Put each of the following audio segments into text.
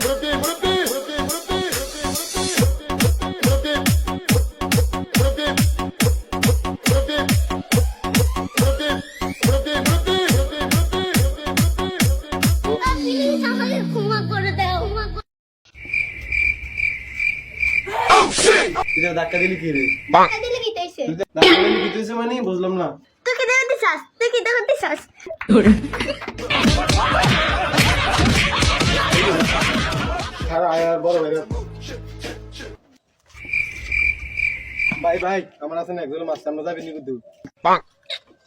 Brother, brother. তুই ধাক্কা দিলি কি রে? দাও দিলে কি তাইছে ধাক্কা দিলি কি তুইছে মানে? বুঝলাম না। তুই কি দেখতে চাস তুই কি দেখতে চাস আর আয় বড় ভাই ভাই ভাই আমার আছে না একজন মাছ আমরা যাবি নি কিন্তু।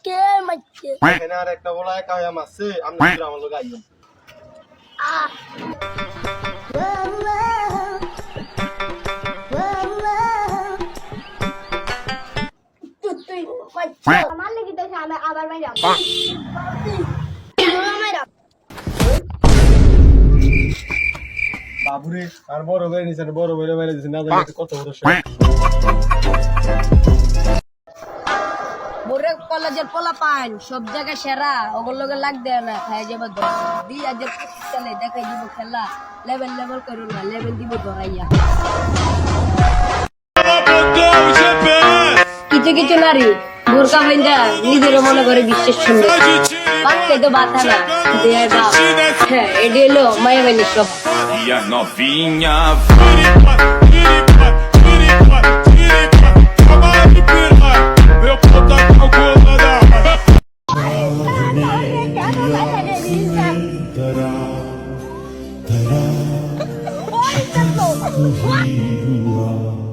কে মারছে? এখানে আর একটা বলা একা হয়ে মারছে আমি আমার লোক আমার লাগি তো আমি আবার মাইরা মাইরা বাবুরে আর বড় ভাই নিছে বড় ভাই বাইরে দিছে না জানি কত বড় সে মোরে কলেজের পোলা পান সব জায়গায় সেরা ওগুলো লগে লাগ দেয় না খাই যাবে দি আজ চলে দেখাই দিব খেলা লেভেল লেভেল করো না লেভেল দিব ধরাইয়া কিছু কিছু নারী বোরকা বেঞ্জা নিজেরও মনে করে বিশ্বের সুন্দর পাচ্ছে তো বাধা না দেয় বাপ। হ্যাঁ এটি হলো মায়া বেনির সব। What?